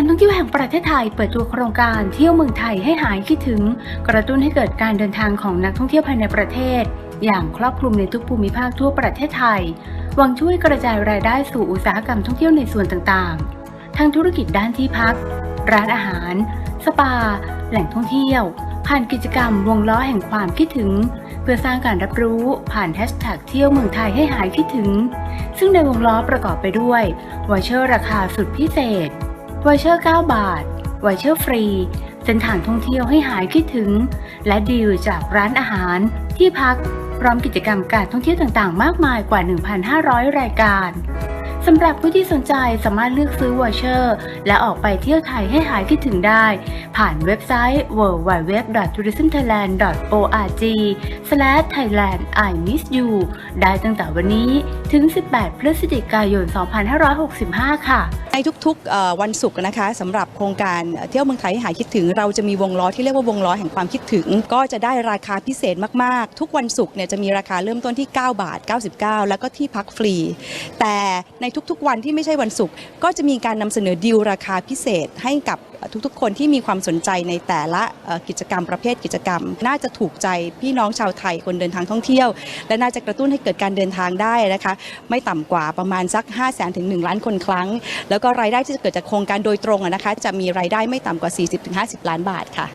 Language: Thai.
การท่องเที่ยวแห่งประเทศไทยเปิดตัวโครงการเที่ยวเมืองไทยให้หายคิดถึง กระตุ้นให้เกิดการเดินทางของนักท่องเที่ยวภายในประเทศ อย่างครอบคลุมในทุกภูมิภาคทั่วประเทศไทยหวังช่วยกระจายรายได้สู่อุตสาหกรรมท่องเที่ยวในส่วนต่างๆ ทั้งธุรกิจด้านที่พัก ร้านอาหาร สปา แหล่งท่องเที่ยว ผ่านกิจกรรมวงล้อแห่งความคิดถึง เพื่อสร้างการรับรู้ผ่านแฮชแท็กเที่ยวเมืองไทยให้หายคิดถึง ซึ่งในวงล้อประกอบไปด้วยวอเชอร์ราคาสุดพิเศษ วอเชอร์ 9 บาทวอเชอร์ฟรี เส้นทางท่องเที่ยวให้หายคิดถึง และดีลจากร้านอาหาร ที่พัก พร้อมกิจกรรมการท่องเที่ยวต่างๆ มากมายกว่า 1,500 รายการสำหรับผู้ที่สนใจสามารถเลือกซื้อวอเชอร์ และออกไปเที่ยวไทยให้หายคิดถึงได้ ผ่านเว็บไซต์ www.tourismthailand.org/thailand I miss you ได้ตั้งแต่วันนี้ถึง 18 พฤศจิกายน 2565 ค่ะ ทุกๆวันศุกร์นะคะสำหรับโครงการเที่ยวเมืองไทยหายคิดถึง เราจะมีวงล้อที่เรียกว่าวงล้อแห่งความคิดถึง ก็จะได้ราคาพิเศษมากๆ ทุกวันศุกร์เนี่ยจะมีราคาเริ่มต้นที่ 9 บาท 99 แล้วก็ที่พักฟรี แต่ในทุกๆวันที่ไม่ใช่วันศุกร์ก็จะมีการนำเสนอดีลราคาพิเศษให้กับทุกๆ คนที่มีความสนใจในแต่ละกิจกรรมประเภทกิจกรรม น่าจะถูกใจพี่น้องชาวไทยคนเดินทางท่องเที่ยว และน่าจะกระตุ้นให้เกิดการเดินทางได้นะคะ ไม่ต่ำกว่าประมาณสัก 5 0 0แสนถึง1ล้านคนครั้ง แล้วก็รายได้ที่จะเกิดจากโครงการโดยตรงนะคะ จะมีรายได้ไม่ต่ำกว่า 40-50 ล้านบาทค่ะ